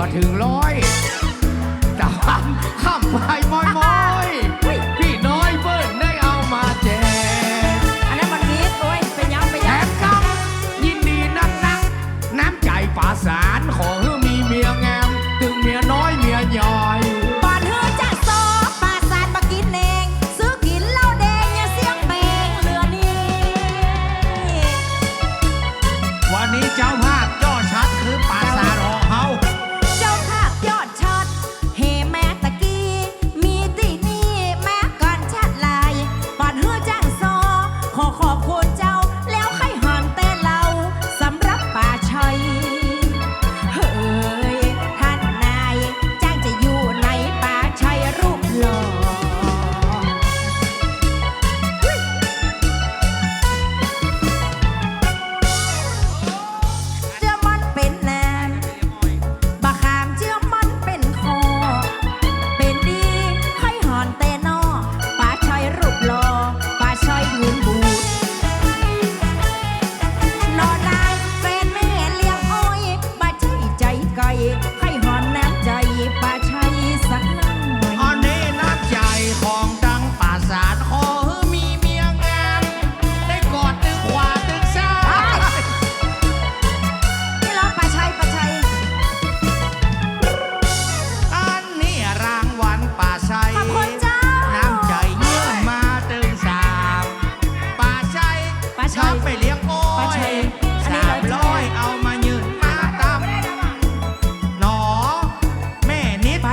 มาถึงร้อยแต่ห้ามห้ามไป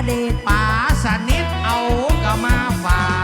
ดีป่าสนิทเอาก็มาฝาก